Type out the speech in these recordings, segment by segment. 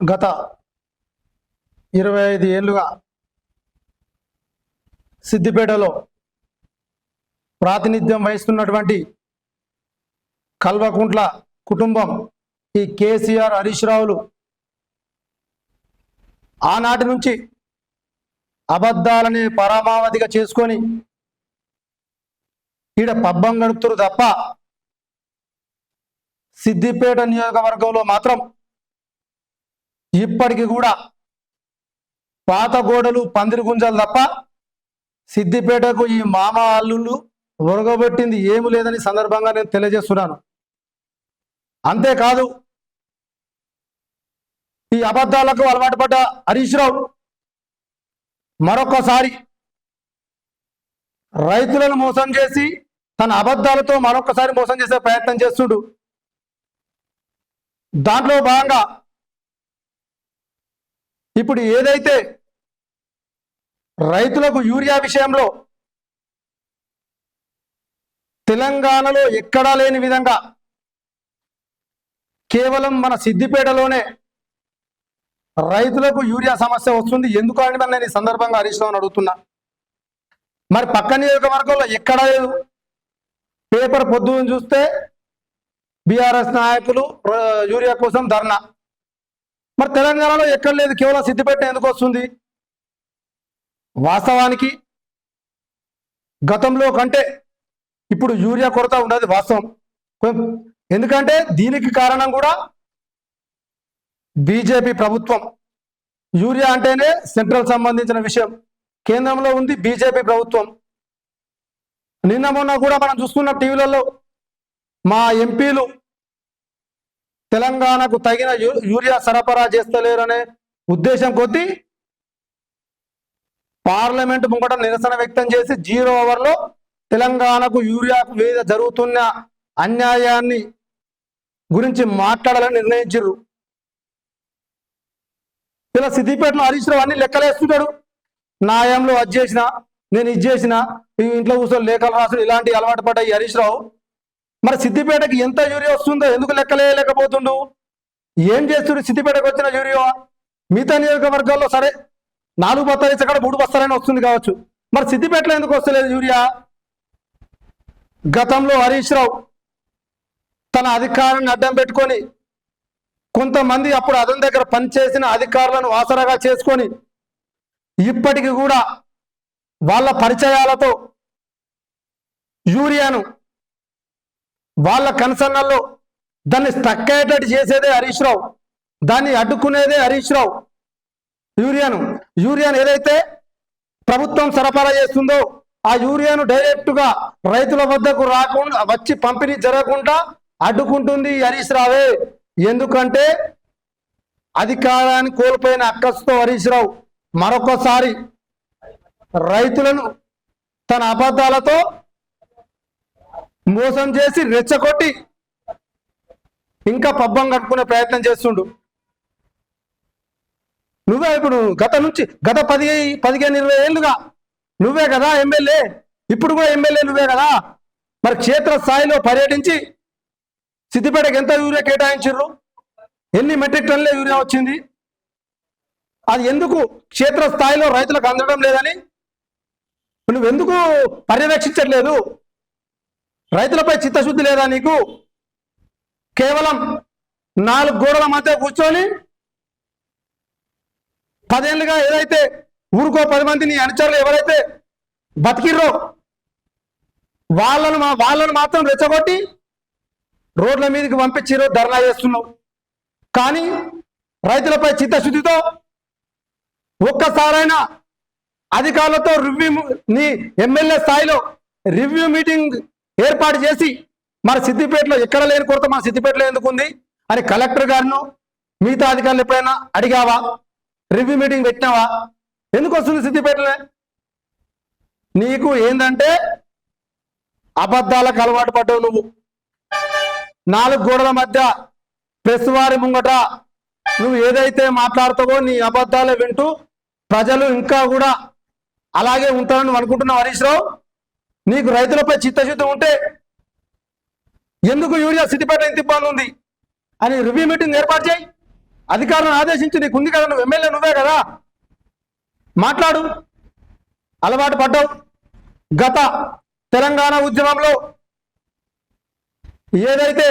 గత ఇరవై ఐదు ఏళ్ళుగా సిద్దిపేటలో ప్రాతినిధ్యం వహిస్తున్నటువంటి కల్వకుంట్ల కుటుంబం ఈ కేసీఆర్ హరీష్ రావులు ఆనాటి నుంచి అబద్ధాలని పరమావధిగా చేసుకొని ఈడ పబ్బం గడుపుతురు తప్ప సిద్దిపేట నియోజకవర్గంలో మాత్రం ఇప్పటికి కూడా పాత గోడలు పందిరి గుంజలు తప్ప సిద్దిపేటకు ఈ మామ అల్లుళ్ళు ఒరగబెట్టింది ఏమి లేదని సందర్భంగా నేను తెలియజేస్తున్నాను. అంతేకాదు ఈ అబద్ధాలకు అలవాటు పడ్డ హరీష్ రావు మరొకసారి రైతులను మోసం చేసి తన అబద్ధాలతో మరొకసారి మోసం చేసే ప్రయత్నం చేస్తుడు. దాంట్లో భాగంగా ఇప్పుడు ఏదైతే రైతులకు యూరియా విషయంలో తెలంగాణలో ఎక్కడా లేని విధంగా కేవలం మన సిద్దిపేటలోనే రైతులకు యూరియా సమస్య వస్తుంది. ఎందుకు అని నేను ఈ సందర్భంగా హరీష్ రావుని అడుగుతున్నా. మరి పక్క నియోజకవర్గంలో ఎక్కడా లేదు. పేపర్ పొద్దున్న చూస్తే బీఆర్ఎస్ నాయకులు యూరియా కోసం ధర్నా. మరి తెలంగాణలో ఎక్కడ లేదు కేవలం సిద్దిపేట ఎందుకు వస్తుంది? వాస్తవానికి గతంలో కంటే ఇప్పుడు యూరియా కొరత ఉన్నది వాస్తవం. ఎందుకంటే దీనికి కారణం కూడా బీజేపీ ప్రభుత్వం. యూరియా అంటేనే సెంట్రల్ సంబంధించిన విషయం. కేంద్రంలో ఉంది బీజేపీ ప్రభుత్వం. నిన్న మొన్న కూడా మనం చూస్తున్న టీవీలలో మా ఎంపీలు తెలంగాణకు తగిన యూ- యూరియా సరఫరా చేస్తలేరనే ఉద్దేశం కొద్దీ పార్లమెంట్ ముంగట నిరసన వ్యక్తం చేసి జీరో ఓవర్లో తెలంగాణకు యూరియాకు మీద జరుగుతున్న అన్యాయాన్ని గురించి మాట్లాడాలని నిర్ణయించారు ఇలా సిద్దిపేటలో హరీష్ రావు అన్ని లెక్కలేస్తున్నాడు న్యాయంలో అది చేసిన నేను ఇది చేసిన ఇంట్లో కూర్చొని లేఖలు రాసుడు ఇలాంటి అలవాటు పడ్డ ఈ హరీష్ రావు మరి సిద్దిపేటకి ఎంత యూరియా వస్తుందో ఎందుకు లెక్కలేయలేకపోతుండు ఏం చేస్తుడు సిద్దిపేటకు వచ్చిన యూరియా? మిగతా నియోజకవర్గాల్లో సరే నాలుగు బస్తాలు ఇక్కడ మూడు బస్తాలైనా వస్తుంది కావచ్చు. మరి సిద్దిపేటలో ఎందుకు వస్తలేదు యూరియా? గతంలో హరీష్ రావు తన అధికారాన్ని అడ్డం పెట్టుకొని కొంతమంది అప్పుడు అతని దగ్గర పనిచేసిన అధికారులను ఆసరాగా చేసుకొని ఇప్పటికి కూడా వాళ్ళ పరిచయాలతో యూరియాను వాళ్ళ కన్సర్నల్లో దాన్ని స్టక్ అయ్యేటట్టు చేసేదే హరీష్ రావు. దాన్ని అడ్డుకునేదే హరీష్ రావు. యూరియాను యూరియాను ఏదైతే ప్రభుత్వం సరఫరా చేస్తుందో ఆ యూరియాను డైరెక్ట్గా రైతుల వద్దకు రాకుండా వచ్చి పంపిణీ జరగకుండా అడ్డుకుంటుంది హరీష్ రావే. ఎందుకంటే అధికారాన్ని కోల్పోయిన అక్కస్తో హరీష్ రావు మరొకసారి రైతులను తన అబద్ధాలతో మోసం చేసి రెచ్చగొట్టి ఇంకా పబ్బం కట్టుకునే ప్రయత్నం చేస్తుండు. నువ్వే ఇప్పుడు గత నుంచి గత పది పదిహేను ఇరవై ఏళ్ళుగా నువ్వే కదా ఎమ్మెల్యే ఇప్పుడు కూడా ఎమ్మెల్యే నువ్వే కదా? మరి క్షేత్ర స్థాయిలో పర్యటించి సిద్దిపేటకి ఎంత యూరియా కేటాయించారు ఎన్ని మెట్రిక్ టన్నులే యూరియా వచ్చింది? అది ఎందుకు క్షేత్ర స్థాయిలో రైతులకు అందడం లేదని? నువ్వెందుకు పర్యవేక్షించట్లేదు? రైతులపై చిత్తశుద్ధి లేదా నీకు? కేవలం నాలుగు గోడల మధ్య కూర్చొని పదేళ్ళుగా ఏదైతే ఊరుకో పది మందిని అనుచరులు ఎవరైతే బతికిర్రో వాళ్ళను వాళ్ళను మాత్రం రెచ్చగొట్టి రోడ్ల మీదకి పంపించిరో ధర్నా చేస్తున్నావు. కానీ రైతులపై చిత్తశుద్ధితో ఒక్కసారైనా అధికారులతో రివ్యూ నీ ఎమ్మెల్యే స్థాయిలో రివ్యూ మీటింగ్ ఏర్పాటు చేసి మరి సిద్దిపేటలో ఎక్కడ లేని కొరత మన సిద్దిపేటలో ఎందుకు ఉంది? అని కలెక్టర్ గారిను మిగతా అధికారులు ఎప్పుడైనా అడిగావా? రివ్యూ మీటింగ్ పెట్టినావా? ఎందుకు వస్తుంది సిద్దిపేటలే? నీకు ఏంటంటే అబద్ధాలకు అలవాటు పడ్డావు నువ్వు. నాలుగు గోడల మధ్య ప్రెస్ వారి ముంగట నువ్వు ఏదైతే మాట్లాడతావో నీ అబద్ధాలే వింటూ ప్రజలు ఇంకా కూడా అలాగే ఉంటారని అనుకుంటున్నావు హరీష్ రావు? నీకు రైతులపై చిత్తశుద్ధి ఉంటే ఎందుకు యూరియా సిద్దిపేట ఇంత ఇబ్బంది ఉంది? అని రివ్యూ మీటింగ్ ఏర్పాటు చేయి. అధికారులను ఆదేశించి నీకు ఉంది కదా నువ్వు ఎమ్మెల్యే నువ్వే కదా. మాట్లాడు. అలవాటు పడ్డావు. గత తెలంగాణ ఉద్యమంలో ఏదైతే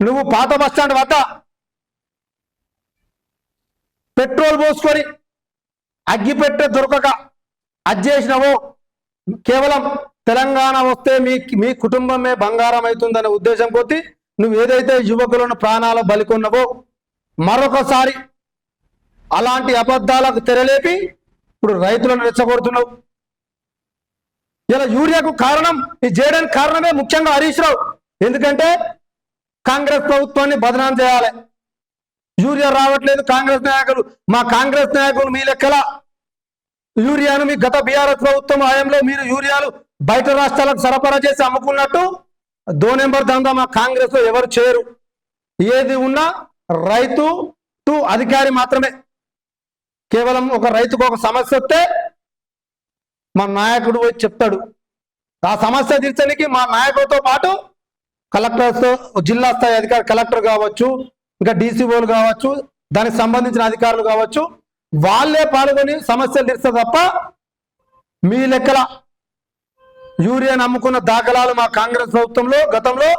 నువ్వు పాత బస్టాండ్ వద్ద పెట్రోల్ పోసుకొని అగ్గిపెట్టె దొరకక అజ్జేసినవో కేవలం తెలంగాణ వస్తే మీ మీ కుటుంబమే బంగారం అవుతుందనే ఉద్దేశం కొద్ది నువ్వు ఏదైతే యువకులను ప్రాణాలు బలికొన్నావో మరొకసారి అలాంటి అబద్ధాలకు తెరలేపి ఇప్పుడు రైతులను రెచ్చగొడుతున్నావు. ఇలా యూరియాకు కారణం ఈ చేయడానికి కారణమే ముఖ్యంగా హరీష్ రావు. ఎందుకంటే కాంగ్రెస్ ప్రభుత్వాన్ని బదనాం చేయాలి. యూరియా రావట్లేదు కాంగ్రెస్ నాయకులు. మా కాంగ్రెస్ నాయకులు మీ లెక్కల యూరియాను మీ గత బీఆర్ఎస్ ప్రభుత్వం హయాంలో మీరు యూరియాలు బయట రాష్ట్రాలకు సరఫరా చేసి అమ్ముకున్నట్టు దో నెంబర్ దందా మా కాంగ్రెస్లో ఎవరు చేయరు. ఏది ఉన్నా రైతు టు అధికారి మాత్రమే. కేవలం ఒక రైతుకు ఒక సమస్య వస్తే మా నాయకుడు పోయి చెప్తాడు. ఆ సమస్య తీర్చడానికి మా నాయకుడితో పాటు కలెక్టర్తో జిల్లా స్థాయి అధికారి కలెక్టర్ కావచ్చు ఇంకా డీసీఓలు కావచ్చు దానికి సంబంధించిన అధికారులు కావచ్చు వాళ్ళే పాల్గొని సమస్యలు తీర్స్తారు తప్ప మీ లెక్కల యూరియా నమ్ముకున్న దాఖలాలు మా కాంగ్రెస్ ప్రభుత్వంలో గతంలో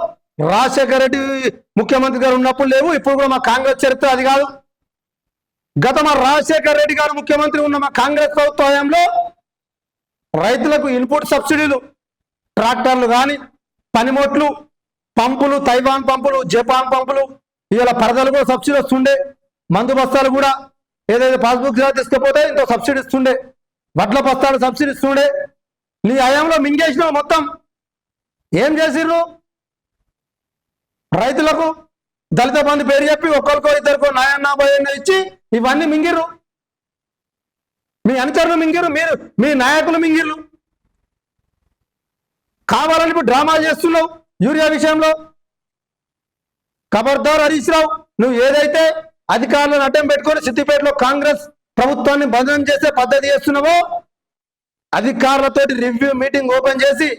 రాజశేఖర రెడ్డి ముఖ్యమంత్రి గారు ఉన్నప్పుడు లేవు ఇప్పుడు కూడా మా కాంగ్రెస్ చరిత్ర అది కాదు. గత మా రాజశేఖర రెడ్డి గారు ముఖ్యమంత్రి ఉన్న మా కాంగ్రెస్ ప్రభుత్వ హయాంలో రైతులకు ఇన్పుట్ సబ్సిడీలు ట్రాక్టర్లు కానీ పనిముట్లు పంపులు తైవాన్ పంపులు జపాన్ పంపులు ఇలా పరదలు కూడా సబ్సిడీ వస్తుండే మందు బస్తాలు కూడా ఏదైతే పాస్బుక్ జాబ్ తీసుకపోతే ఇంకో సబ్సిడీ ఇస్తుండే. వడ్ల బస్తాలు సబ్సిడీ ఇస్తుండే. నీ హయాంలో మింగేసినావు మొత్తం. ఏం చేసిర్రు? రైతులకు దళిత బంధు పేరు చెప్పి ఒక్కరికో ఇద్దరికో నాయన్న భయన్న ఇచ్చి ఇవన్నీ మింగిర్రు. మీ అనుచరులు మింగిరు మీరు మీ నాయకులు మింగిర్రు. కావాలని ఇప్పుడు డ్రామా చేస్తున్నావు యూరియా విషయంలో. ఖబర్దార్ హరీష్ రావు నువ్వు ఏదైతే అధికారులను అడ్డం పెట్టుకొని సిద్దిపేటలో కాంగ్రెస్ ప్రభుత్వాన్ని బంధనం చేసే పద్ధతి చేస్తున్నావో? అధికారులతోటి రివ్యూ మీటింగ్ ఓపెన్ చేసి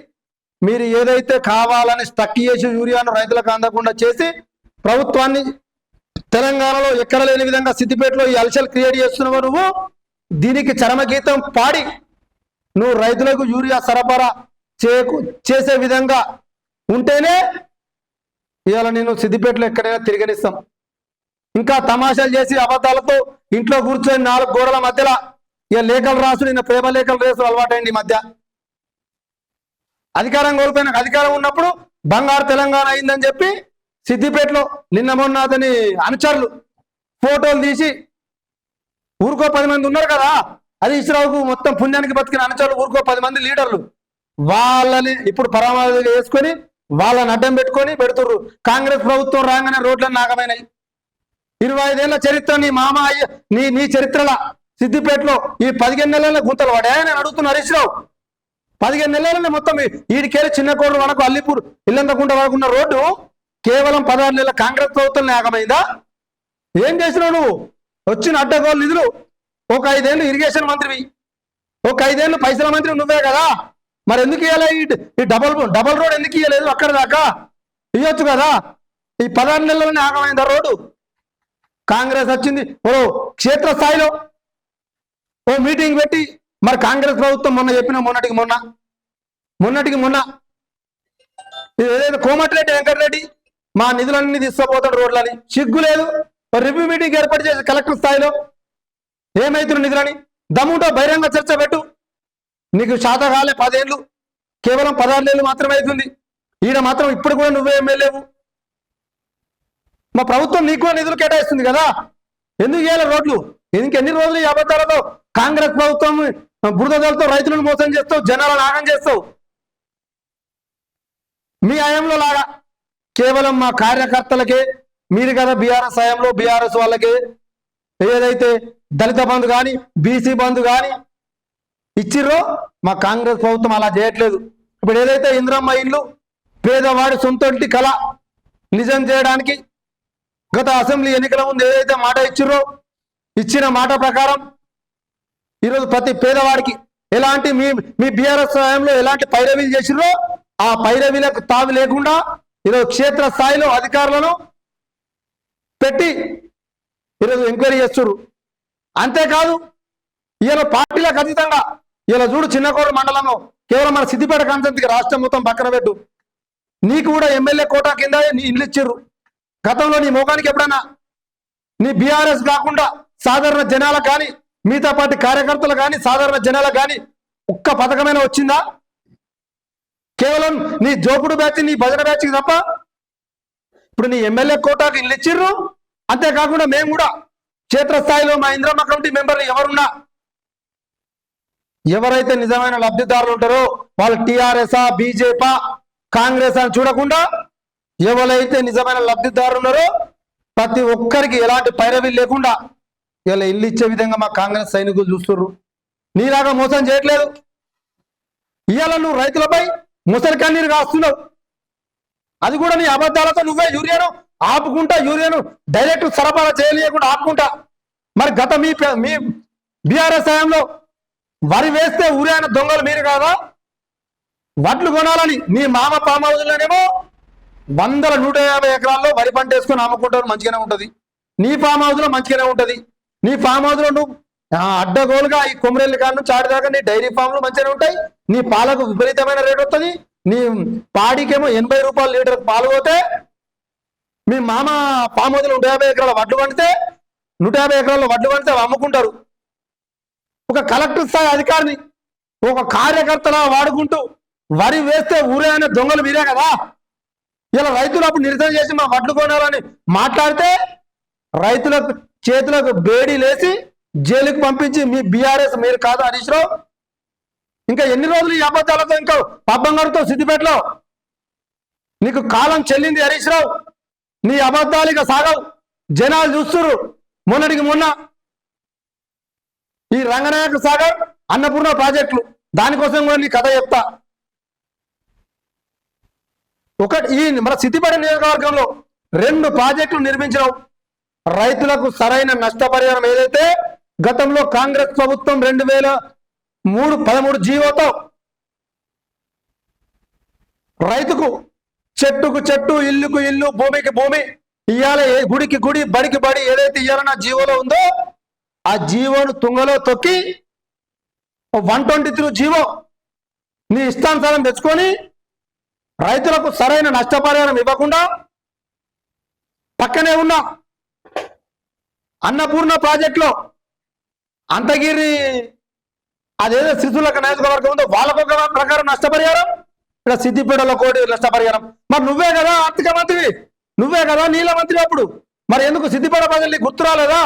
మీరు ఏదైతే కావాలని స్టక్ చేసి యూరియాను రైతులకు అందకుండా చేసి ప్రభుత్వాన్ని తెలంగాణలో ఎక్కడ లేని విధంగా సిద్దిపేటలో ఈ అలసలు క్రియేట్ చేస్తున్నావు నువ్వు? దీనికి చరమగీతం పాడి నువ్వు రైతులకు యూరియా సరఫరా చేయకు చేసే విధంగా ఉంటేనే ఇవాళ నేను సిద్దిపేటలో ఎక్కడైనా తిరగనిస్తాం. ఇంకా తమాషాలు చేసి అబద్ధాలతో ఇంట్లో కూర్చొని నాలుగు గోడల మధ్యలో ఇక లేఖలు రాసు నిన్న ప్రేమ లేఖలు రేసు అలవాటైంది ఈ మధ్య. అధికారం కోల్పోయిన అధికారం ఉన్నప్పుడు బంగారు తెలంగాణ అయిందని చెప్పి సిద్దిపేటలో నిన్న మొన్న అతని అనుచరులు ఫోటోలు తీసి ఊరుకో పది మంది ఉన్నారు కదా అది ఇస్రావుకు మొత్తం పుణ్యానికి బతికిన అనుచరులు ఊరుకో పది మంది లీడర్లు. వాళ్ళని ఇప్పుడు పరామర్శ చేసుకొని వాళ్ళని అడ్డం పెట్టుకొని పెడుతుర్రు. కాంగ్రెస్ ప్రభుత్వం రాగానే రోడ్లను నాగమైనాయి ఇరవై ఐదేళ్ళ చరిత్ర నీ మామ అయ్య నీ నీ చరిత్రల సిద్దిపేటలో ఈ పదిహేను నెలల గుంతలు వాడే నేను అడుగుతున్నా హరీష్ రావు పదిహేను నెలలనే మొత్తం ఈ- ఈడికేరి చిన్న కోడలు వరకు అల్లిపూర్ ఇల్లంతకుంట వరకు ఉన్న రోడ్డు కేవలం పదహారు నెలల కాంగ్రెస్ ప్రభుత్వం నాగమైందా ఏం చేసినావు నువ్వు? వచ్చిన అడ్డగోలు నిధులు ఒక ఐదేళ్ళు ఇరిగేషన్ మంత్రివి ఒక ఐదేళ్ళు పైసల మంత్రి నువ్వే కదా. మరి ఎందుకు ఇవ్వాలి ఈ డబల్ డబల్ రోడ్ ఎందుకు ఇవ్వలేదు అక్కడ దాకా? ఇవ్వచ్చు కదా. ఈ పదహారు నెలలనే ఆగమైందా రోడ్డు? కాంగ్రెస్ వచ్చింది. ఓ క్షేత్రస్థాయిలో ఓ మీటింగ్ పెట్టి మరి కాంగ్రెస్ ప్రభుత్వం మొన్న చెప్పిన మొన్నటికి మొన్న మొన్నటికి మొన్న ఏదైతే కోమటిరెడ్డి వెంకటరెడ్డి మా నిధులన్నీ తీసుకుపోతాడు రోడ్లని. సిగ్గు లేదు. రివ్యూ మీటింగ్ ఏర్పాటు చేసి కలెక్టర్ స్థాయిలో ఏమైతున్న నిధులని? దమ్ముంటో బహిరంగ చర్చ పెట్టు. నీకు శాతకాలే పదేళ్ళు కేవలం పదహారు ఏళ్ళు మాత్రమే అవుతుంది. ఈయన మాత్రం ఇప్పుడు కూడా నువ్వే ఎమ్మెల్యేవు. మా ప్రభుత్వం నీకు కూడా నిధులు కేటాయిస్తుంది కదా. ఎందుకు చేయాలి రోడ్లు? ఇంకెన్ని రోజులు ఈ అబద్ధాలతో కాంగ్రెస్ ప్రభుత్వం బురదలతో రైతులను మోసం చేస్తావు జనాలను ఆగం చేస్తావు మీ హయాంలో లాగా. కేవలం మా కార్యకర్తలకే మీరు కదా బీఆర్ఎస్ హయాంలో బీఆర్ఎస్ వాళ్ళకి ఏదైతే దళిత బంధు కానీ బీసీ బంధు కానీ ఇచ్చిర్రో మా కాంగ్రెస్ ప్రభుత్వం అలా చేయట్లేదు. ఇప్పుడు ఏదైతే ఇంద్రమ్మ ఇల్లు పేదవాడి సొంతంటి కళ నిజం చేయడానికి గత అసెంబ్లీ ఎన్నికల ముందు ఏదైతే మాట ఇచ్చిర్రో ఇచ్చిన మాట ప్రకారం ఈరోజు ప్రతి పేదవాడికి ఎలాంటి మీ మీ బీఆర్ఎస్ సమయంలో ఎలాంటి పైరవీలు చేసిర్రో ఆ పైరవీలకు తావి లేకుండా ఈరోజు క్షేత్ర స్థాయిలో అధికారులను పెట్టి ఈరోజు ఎంక్వైరీ చేస్తున్నారు అంతేకాదు ఈయన పార్టీలకు అతీతంగా ఇలా చూడు చిన్నకోడు మండలంలో కేవలం మన సిద్దిపేట కాన్సెన్స్కి రాష్ట్రం మొత్తం పక్కన పెట్టు. నీకు కూడా ఎమ్మెల్యే కోటా కింద నీ ఇల్లు ఇచ్చిర్రు. గతంలో నీ ముఖానికి ఎప్పుడన్నా నీ బీఆర్ఎస్ కాకుండా సాధారణ జనాలకు కానీ మిగతా పార్టీ కార్యకర్తలు కానీ సాధారణ జనాలకు కానీ ఒక్క పథకమైన వచ్చిందా? కేవలం నీ జోకుడు బ్యాచ్ నీ భజన బ్యాచ్కి తప్ప ఇప్పుడు నీ ఎమ్మెల్యే కోటాకు ఇల్లు ఇచ్చిర్రు? అంతేకాకుండా మేము కూడా క్షేత్రస్థాయిలో మా ఇంద్రమ్మ కమిటీ మెంబర్లు ఎవరున్నా ఎవరైతే నిజమైన లబ్ధిదారులు ఉంటారో వాళ్ళు టిఆర్ఎస్ఆ బీజేపీ కాంగ్రెస్ అని చూడకుండా ఎవరైతే నిజమైన లబ్ధిదారు ఉన్నారో ప్రతి ఒక్కరికి ఎలాంటి పైరవి లేకుండా ఇలా ఇల్లు ఇచ్చే విధంగా మా కాంగ్రెస్ సైనికులు చూస్తున్నారు నీలాగా మోసం చేయట్లేదు. ఇవాళ నువ్వు రైతులపై ముసలి కన్నీరు కాస్తున్నావు. అది కూడా నీ అబద్ధాలతో నువ్వే యూరియాను ఆపుకుంటా యూరియాను డైరెక్ట్ సరఫరా చేయలేకుండా ఆపుకుంటా. మరి గత మీ మీ బీఆర్ఎస్ హయాంలో వరి వేస్తే ఊరైన దొంగలు మీరు కాదా? వడ్లు కొనాలని నీ మామ పామ్ వందల నూట యాభై ఎకరాల్లో వరి పంట వేసుకొని అమ్ముకుంటారు మంచిగానే ఉంటుంది. నీ ఫామ్ హౌస్లో మంచిగానే ఉంటుంది. నీ ఫామ్ హౌస్లో నువ్వు అడ్డగోలుగా ఈ కొమ్మరెల్లి కాడ నుంచి దాకా నీ డైరీ ఫామ్లు మంచిగానే ఉంటాయి. నీ పాలకు విపరీతమైన రేట్ వస్తుంది. నీ పాడికేమో ఎనభై రూపాయలు లీటర్ పాలు పోతే మీ మామ ఫామ్ హౌస్లో నూట యాభై ఎకరాల వడ్లు పండితే నూట యాభై ఎకరాల వడ్లు పండితే అమ్ముకుంటారు. ఒక కలెక్టర్ స్థాయి అధికారిని ఒక కార్యకర్తలా వాడుకుంటూ వరి వేస్తే ఊరే అనే దొంగలు మీరే కదా? ఇలా రైతులు అప్పుడు నిరసన చేసి మా వడ్లు కొనాలని మాట్లాడితే రైతులకు చేతులకు బేడీ లేసి జైలుకి పంపించి మీ బీఆర్ఎస్ మీరు కాదు హరీష్ రావు. ఇంకా ఎన్ని రోజులు ఈ అబద్ధాలతో ఇంకా పబ్బం గడుతో సిద్దిపేటలో? నీకు కాలం చెల్లింది హరీష్ రావు. నీ అబద్ధాలు ఇక సాగవు. జనాలు చూస్తురు మొన్నటికి మొన్న ఈ రంగనాయక సాగర్ అన్నపూర్ణ ప్రాజెక్టులు. దానికోసం కూడా నీ కథ చెప్తా. ఒకటి ఈ మన సిద్దిపేట నియోజకవర్గంలో రెండు ప్రాజెక్టులు నిర్మించడం రైతులకు సరైన నష్టపరిహారం ఏదైతే గతంలో కాంగ్రెస్ ప్రభుత్వం రెండు వేల మూడు పదమూడు జీవోతో రైతుకు చెట్టుకు చెట్టు ఇల్లుకు ఇల్లు భూమికి భూమి ఇయ్యాల ఏ- గుడికి గుడి బడికి బడి ఏదైతే ఇయ్యాలన్న జీవోలో ఉందో ఆ జీవోను తుంగలో తొక్కి వన్ ట్వంటీ త్రీ జీవో నీ ఇష్టానుసారం తెచ్చుకొని రైతులకు సరైన నష్టపరిహారం ఇవ్వకుండా పక్కనే ఉన్న అన్నపూర్ణ ప్రాజెక్టులో అంతగిరి అదేదో శిశువులకు నియోజకవర్గం ఉందో వాళ్ళకొక ప్రకారం నష్టపరిహారం ఇక్కడ సిద్దిపేటలో కోటి నష్టపరిహారం. మరి నువ్వే కదా ఆర్థిక మంత్రివి నువ్వే కదా నీళ్ళ మంత్రి అప్పుడు. మరి ఎందుకు సిద్దిపేట ప్రజలు గుర్తు రాలేదా?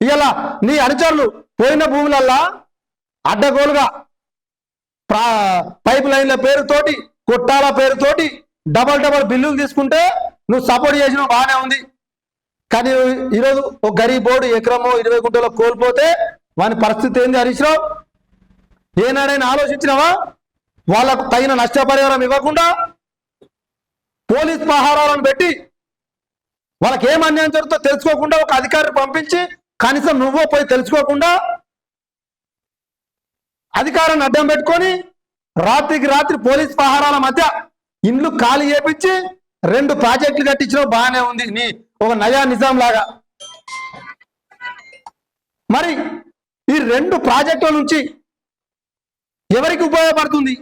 ఇలా నీ అనుచరులు పోయిన భూములల్లా అడ్డగోలుగా పైప్ లైన్ల పేరుతోటి కొట్టాల పేరుతోటి డబల్ డబల్ బిల్లులు తీసుకుంటే నువ్వు సపోర్ట్ చేసిన బాగానే ఉంది. కానీ ఈరోజు ఒక గరీబ్ బోర్డు ఎకరమో ఇరవై గుంటలో కోల్పోతే వాని పరిస్థితి ఏంది హరీష్ రావు? ఏనాడైనా ఆలోచించినావా? వాళ్ళకు తగిన నష్టపరిహారం ఇవ్వకుండా పోలీస్ పహారాలను పెట్టి వాళ్ళకి ఏం అన్యాయం జరుగుతుందో తెలుసుకోకుండా ఒక అధికారిని పంపించి కనీసం నువ్వో పోయి తెలుసుకోకుండా అధికారాన్ని అడ్డం పెట్టుకొని రాత్రికి రాత్రి పోలీస్ పహారాల మధ్య ఇండ్లు ఖాళీ చేపించి రెండు ప్రాజెక్టులు కట్టించడం బాగానే ఉంది నీ ఒక నయా నిజాం లాగా. మరి ఈ రెండు ప్రాజెక్టుల నుంచి ఎవరికి ఉపయోగపడుతుంది?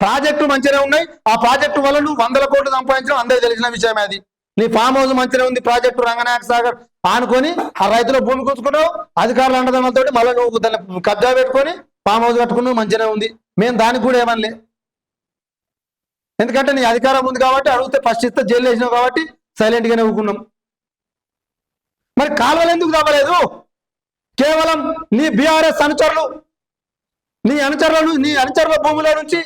ప్రాజెక్టులు మంచిగానే ఉన్నాయి. ఆ ప్రాజెక్టు వల్ల నువ్వు వందల కోట్లు సంపాదించడం అందరికి తెలిసిన విషయమే అది. నీ ఫామ్ హౌస్ మంచిగానే ఉంది ప్రాజెక్టు రంగనాయక సాగర్ ఆనుకొని ఆ రైతుల భూమి కూర్చుకున్నావు అధికారులు అండదండలతో మళ్ళీ నువ్వు దాన్ని కబ్జా పెట్టుకొని ఫామ్ హౌస్ కట్టుకున్నావు మంచిగానే ఉంది. మేము దానికి కూడా ఏమనలే. ఎందుకంటే నీ అధికారం ఉంది కాబట్టి అడిగితే ఫస్ట్ ఇస్తే జైలు వేసినావు కాబట్టి సైలెంట్గానే ఊకున్నాం మరి కాలువలు ఎందుకు తవ్వలేదు? కేవలం నీ బీఆర్ఎస్ అనుచరులు నీ అనుచరులను నీ అనుచరుల భూముల నుంచి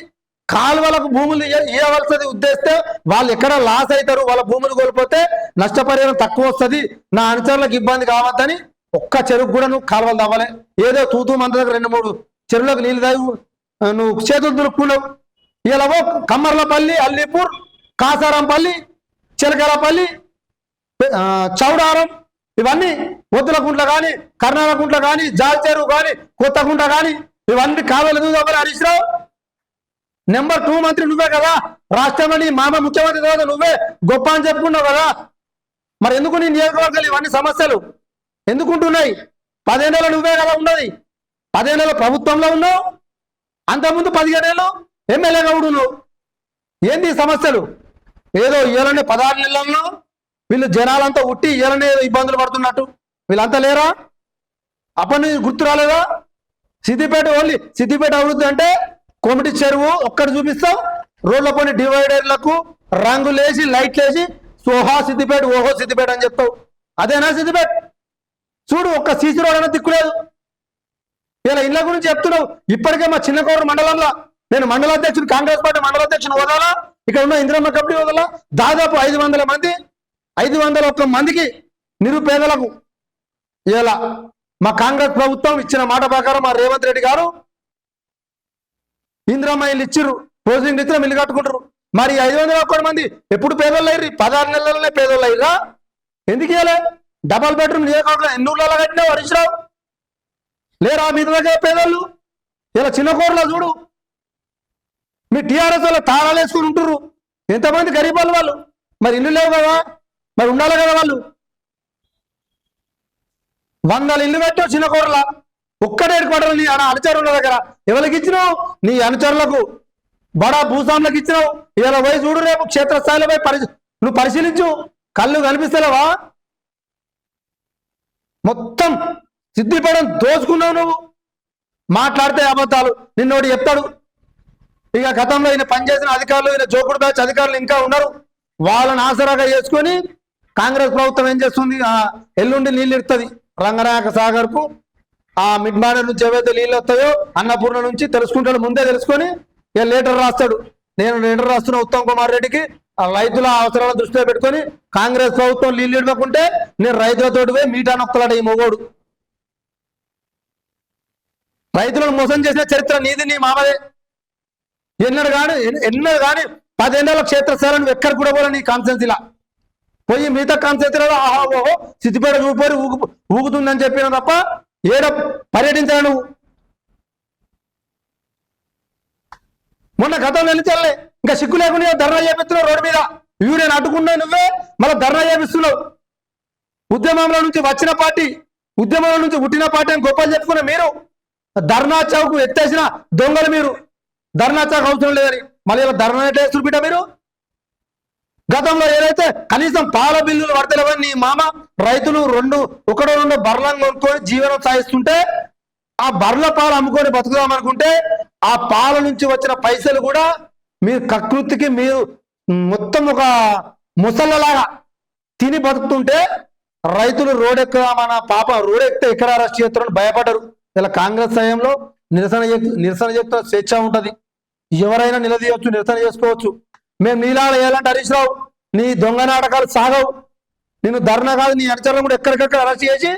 కాలువలకు భూములు ఇవ్వవలసింది ఉద్దేశిస్తే వాళ్ళు ఎక్కడ లాస్ అవుతారు వాళ్ళ భూములు కోల్పోతే నష్టపరిహారం తక్కువ వస్తుంది. నా అనుచరులకు ఇబ్బంది కావద్దని ఒక్క చెరుకు కూడా నువ్వు కాలువలు తవ్వలే. ఏదో తూతూ మంత దగ్గర రెండు మూడు చెరువులకు నీళ్ళు తాగి నువ్వు చేతులు దులుపుకున్నావు ఇలావో కమ్మర్లపల్లి అల్లీపూర్ కాసారంపల్లి చిలకలపల్లి చౌడారం ఇవన్నీ ఒత్తులకుంట్ల కానీ కర్ణాలకుంట్ల కానీ జాల్చేరు కానీ కొత్తకుంట కానీ ఇవన్నీ కావాలి ఎందుకు హరీష్ రావు? నెంబర్ టూ మంత్రి నువ్వే కదా? రాష్ట్రంలోని మామ ముఖ్యమంత్రి తర్వాత నువ్వే గొప్ప అని చెప్పుకున్నావు కదా? మరి ఎందుకు నీ నియోజకవర్గాలు ఇవన్నీ సమస్యలు? ఎందుకుంటున్నాయి? పదేళ్ళలో నువ్వే కదా ఉన్నది. పదేళ్ళలో ప్రభుత్వంలో ఉన్నావు. అంతకుముందు పదిహేడేళ్ళు ఎమ్మెల్యే గౌడులు ఏంది సమస్యలు? ఏదో ఇయ్యాలనే పదహారు నెలల్లో వీళ్ళు జనాలంతా ఉట్టి ఇయ్యాలనే ఇబ్బందులు పడుతున్నట్టు. వీళ్ళంతా లేరా? అప్పటి నుంచి గుర్తు రాలేదా? సిద్దిపేట ఓన్లీ సిద్దిపేట అభివృద్ధి అంటే కొమిటి చెరువు ఒక్కటి చూపిస్తాం. రోడ్ల కొన్ని డివైడర్లకు రంగులేసి లైట్లేసి సోహా సిద్దిపేట ఓహో సిద్దిపేట అని చెప్తావు. అదేనా సిద్దిపేట? చూడు ఒక్క సీసీ రోడ్ అయినా దిక్కులేదు ఇలా ఇళ్ళ గురించి చెప్తున్నావు. ఇప్పటికే మా చిన్న కోరు మండలంలో నేను మండల అధ్యక్షుడు కాంగ్రెస్ పార్టీ మండల అధ్యక్షుడు వదలా ఇక్కడ ఉన్న ఇందిరమ్మ కమిటీ వదలా. దాదాపు ఐదు వందల మంది ఐదు వందల ఒక్క మందికి నిరుపేదలకు ఇలా మా కాంగ్రెస్ ప్రభుత్వం ఇచ్చిన మాట ప్రకారం మా రేవంత్ రెడ్డి గారు ఇందిరమ్మ ఇల్లు ఇచ్చిర్రు రోజులు ఇచ్చిన ఇల్లు కట్టుకుంటారు మరి ఐదు వందల ఒక్క మంది ఎప్పుడు పేదోళ్ళు అయ్యి పదహారు నెలలనే పేదోళ్ళు అయ్యిరా ఎందుకు ఇవ్వలే డబల్ బెడ్రూమ్ నియోజకవర్గం ఎన్ని ఊర్లలో కట్టినావు? హరీష్ రావు? లేరా మీ దగ్గర పేదోళ్ళు ఇలా చిన్న కూరలో చూడు. మీ టీఆర్ఎస్ వాళ్ళు తాళాలు వేసుకుని ఉంటారు ఎంతమంది గరీబ్ వాళ్ళు మరి ఇల్లు లేవు కదా? మరి ఉండాలి కదా వాళ్ళు? వందల ఇల్లు పెట్టావు చిన్న కోరలా. ఒక్కడే పడరు నీ అనుచరుల దగ్గర. ఎవరికి ఇచ్చినావు? నీ అనుచరులకు. బడా భూస్వాములకు ఇచ్చినావు. ఇలా పోయి చూడు రేపు క్షేత్రస్థాయిలో పోయి పరిశీ నువ్వు పరిశీలించు. కళ్ళు కనిపిస్తలేవా? మొత్తం సిద్ధిపడం దోచుకున్నావు నువ్వు. మాట్లాడితే అబద్ధాలు. నిన్నోడు చెప్తాడు. ఇక గతంలో ఈయన పనిచేసిన అధికారులు ఈయన జోకుడు బ్యాచ్ అధికారులు ఇంకా ఉన్నారు. వాళ్ళని ఆసరాగా చేసుకొని కాంగ్రెస్ ప్రభుత్వం ఏం చేస్తుంది? ఆ ఎల్లుండి నీళ్ళు ఇస్తుంది రంగనాయక సాగర్కు ఆ మిడ్ నుంచి ఏవైతే నీళ్ళు వస్తాయో అన్నపూర్ణ నుంచి తెలుసుకుంటాడు. ముందే తెలుసుకొని ఇక లెటర్ రాస్తాడు. నేను లెటర్ రాస్తున్న ఉత్తమ్ కుమార్ రెడ్డికి ఆ రైతుల అవసరాల దృష్టిలో పెట్టుకొని కాంగ్రెస్ ప్రభుత్వం నీళ్ళు ఇవ్వకుంటే నేను రైతులతోటి పోయి మీటా నొక్కలాడు ఈ మొగోడు. రైతులను మోసం చేసిన చరిత్ర నీది నీ మామదే. ఎన్నడు కానీ ఎన్నడు కానీ పదేళ్ళ క్షేత్రస్థాయిలో ఎక్కడ కూడా పోలే నీ కాన్సెన్స్ ఇలా పోయి మిగతా కాన్సెన్స్ ఆహా ఓహో సిద్దిపేట చూపోయి ఊగు ఊగుతుందని చెప్పిన తప్ప ఏడ పర్యటించాలి నువ్వు. మొన్న గతంలో నిలిచాలే. ఇంకా సిగ్గు లేకుండా ధర్నా చేపిస్తున్నావు రోడ్డు మీద. యూరియన్ అడ్డుకున్నా నువ్వే మళ్ళీ ధర్నా చేపిస్తున్నావు. ఉద్యమంలో నుంచి వచ్చిన పార్టీ ఉద్యమంలో నుంచి పుట్టిన పార్టీ అని గొప్పలు చెప్పుకున్న మీరు. ధర్నా చౌక్ ఎత్తేసిన దొంగలు మీరు. ధర్నా చౌక్ అవసరం లేదని. మళ్ళీ ఇలా ధర్నా ఎట్టేస్తారు బిడ్డ మీరు? గతంలో ఏదైతే కనీసం పాల బిల్లులు పడతలేవని నీ మామ రైతులు రెండు ఒకటో రెండు బర్లను కొనుక్కొని జీవనం సాగిస్తుంటే ఆ బర్ల పాలు అమ్ముకొని బతుకుదాం అనుకుంటే ఆ పాల నుంచి వచ్చిన పైసలు కూడా మీరు కకృతికి మీరు మొత్తం ఒక ముసళ్ళలాగా తిని బతుకుతుంటే రైతులు రోడ్ ఎక్కుదామన్న పాప రోడ్ ఎక్కితే ఎక్కడ అరెస్ట్ చేస్తారని భయపడరు. ఇలా కాంగ్రెస్ సమయంలో నిరసన నిరసన చేస్తున్న స్వేచ్ఛ ఉంటుంది. ఎవరైనా నిలదీయవచ్చు నిరసన చేసుకోవచ్చు. మేము నీలాడ వేయాలంటే హరీష్ రావు నీ దొంగ నాటకాలు సాగవు. నేను ధర్నా కాదు నీ అనుచరులను కూడా ఎక్కడికక్కడ అరెస్ట్ చేసి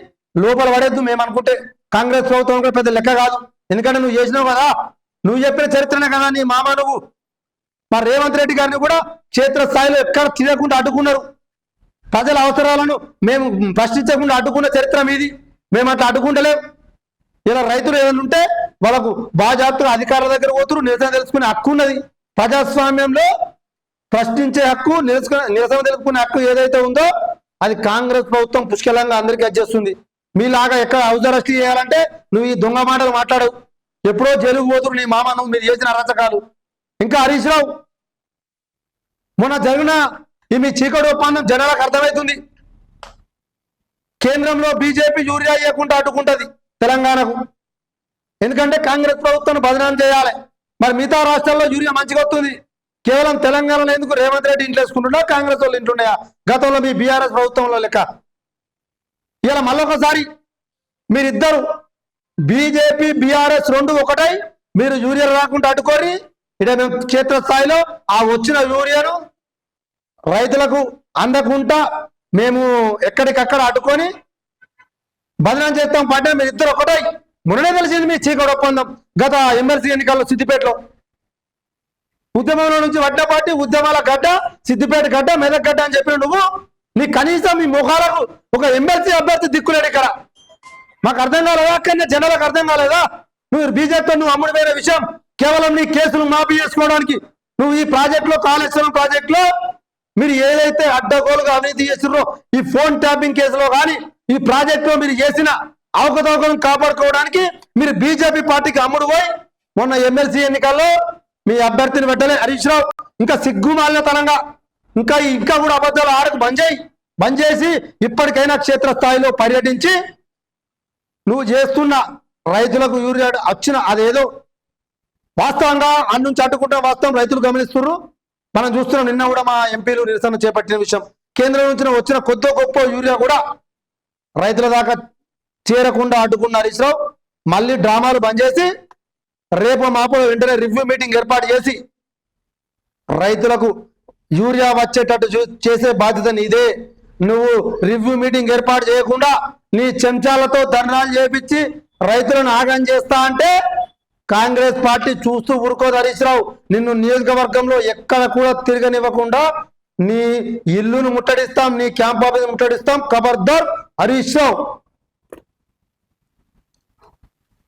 లోపల పడేద్దు మేము అనుకుంటే. కాంగ్రెస్ ప్రభుత్వం కూడా పెద్ద లెక్క కాదు. ఎందుకంటే నువ్వు చేసినావు కదా నువ్వు చెప్పిన చరిత్రనే కదా నీ మామ నువ్వు. మా రేవంత్ రెడ్డి గారిని కూడా క్షేత్రస్థాయిలో ఎక్కడ తినకుండా అడ్డుకున్నారు. ప్రజల అవసరాలను మేము ప్రశ్నించకుండా అడ్డుకున్న చరిత్ర మీది. మేము అట్లా అడ్డుకుంటలేం. ఇలా రైతులు ఏదైనా ఉంటే వాళ్ళకు బాజాతులు అధికారుల దగ్గర పోతున్నారు నిరసన తెలుసుకునే హక్కు ఉన్నది. ప్రజాస్వామ్యంలో ప్రశ్నించే హక్కు నిరసన నిరసన తెలుసుకునే హక్కు ఏదైతే ఉందో అది కాంగ్రెస్ ప్రభుత్వం పుష్కలంగా అందరికీ అడ్జేస్తుంది. మీలాగా ఎక్కడ హౌస్ అరెస్ట్ చేయాలంటే నువ్వు ఈ దొంగ మాటలు మాట్లాడవు. ఎప్పుడో జైలుకు పోతురు నీ మామ నువ్వు మీరు చేసిన అరచకాలు. ఇంకా హరీష్ రావు మొన్న జరిగిన ఈ మీ చీకటి ఒప్పందం జనాలకు అర్థమవుతుంది. కేంద్రంలో బీజేపీ యూరియా ఇవ్వకుండా అడ్డుకుంటది. తెలంగాణకు. ఎందుకంటే కాంగ్రెస్ ప్రభుత్వం బదనాం చేయాలి. మరి మిగతా రాష్ట్రాల్లో యూరియా మంచిగా వస్తుంది. కేవలం తెలంగాణలో ఎందుకు రేవంత్ రెడ్డి ఇంట్లో వేసుకుంటున్నా కాంగ్రెస్ వాళ్ళు ఇంటున్నాయా గతంలో మీ బీఆర్ఎస్ ప్రభుత్వంలో లెక్క. ఇలా మళ్ళొకసారి మీరిద్దరు బీజేపీ బీఆర్ఎస్ రెండు ఒకటై మీరు యూరియా రాకుండా అడ్డుకొని ఇక్కడ మేము క్షేత్రస్థాయిలో ఆ వచ్చిన యూరియాను రైతులకు అందకుండా మేము ఎక్కడికక్కడ అడ్డుకొని బదనం చేస్తాం పడ్డా మీరు ఇద్దరు ఒకటై. మొన్ననే తెలిసింది మీ చీకటి ఒప్పందం. గత ఎమ్మెల్సీ ఎన్నికల్లో సిద్దిపేటలో. ఉద్యమంలో నుంచి వడ్డ పార్టీ ఉద్యమాల గడ్డ సిద్దిపేట గడ్డ మెదక్ గడ్డ అని చెప్పిన నువ్వు. నీ కనీసం మీ ముఖాలకు ఒక ఎమ్మెల్సీ అభ్యర్థి దిక్కులేడు ఇక్కడ. మాకు అర్థం కాలేదా? అక్కడనే జనాలకు అర్థం కాలేదా? నువ్వు బీజేపీ నువ్వు అమ్ముడిపోయిన విషయం. కేవలం నీ కేసులు మాఫీ చేసుకోవడానికి. నువ్వు ఈ ప్రాజెక్టులో కాళేశ్వరం ప్రాజెక్టులో మీరు ఏదైతే అడ్డగోలుగా అవినీతి చేస్తున్నారో ఈ ఫోన్ ట్యాపింగ్ కేసులో కానీ ఈ ప్రాజెక్టులో మీరు చేసిన అవకతవకలను కాపాడుకోవడానికి మీరు బీజేపీ పార్టీకి అమ్ముడు పోయి మొన్న ఎమ్మెల్సీ ఎన్నికల్లో మీ అభ్యర్థిని పెట్టలే హరీష్ రావు ఇంకా సిగ్గుమాలినతనంగా ఇంకా ఇంకా కూడా అబద్ధాలు ఆడకు బంద్ చేయి బంద్ చేసి ఇప్పటికైనా క్షేత్రస్థాయిలో పర్యటించి నువ్వు చేస్తున్న రైతులకు యూరియా వచ్చిన అదేదో వాస్తవంగా అన్నుంచి అడ్డుకుంటే వాస్తవం రైతులు గమనిస్తున్నారు మనం చూస్తున్నాం నిన్న కూడా మా ఎంపీలు నిరసన చేపట్టిన విషయం. కేంద్రం నుంచి వచ్చిన కొద్ది గొప్ప యూరియా కూడా రైతుల దాకా చేరకుండా అడ్డుకున్న హరీష్ రావు మళ్ళీ డ్రామాలు బంద్ చేసి రేపు మాపు వెంటనే రివ్యూ మీటింగ్ ఏర్పాటు చేసి రైతులకు యూరియా వచ్చేటట్టు చూ- చేసే బాధ్యత నీదే నువ్వు రివ్యూ మీటింగ్ ఏర్పాటు చేయకుండా నీ చెంచాలతో ధర్నాలు చేపించి రైతులను ఆగం చేస్తా అంటే కాంగ్రెస్ పార్టీ చూస్తూ ఊరుకోదు హరీష్ రావు. నిన్ను నియోజకవర్గంలో ఎక్కడ కూడా తిరగనివ్వకుండా నీ ఇల్లును ముట్టడిస్తాం నీ క్యాంప్ ఆఫీస్ ముట్టడిస్తాం. ఖబర్దార్ హరీష్ రావు.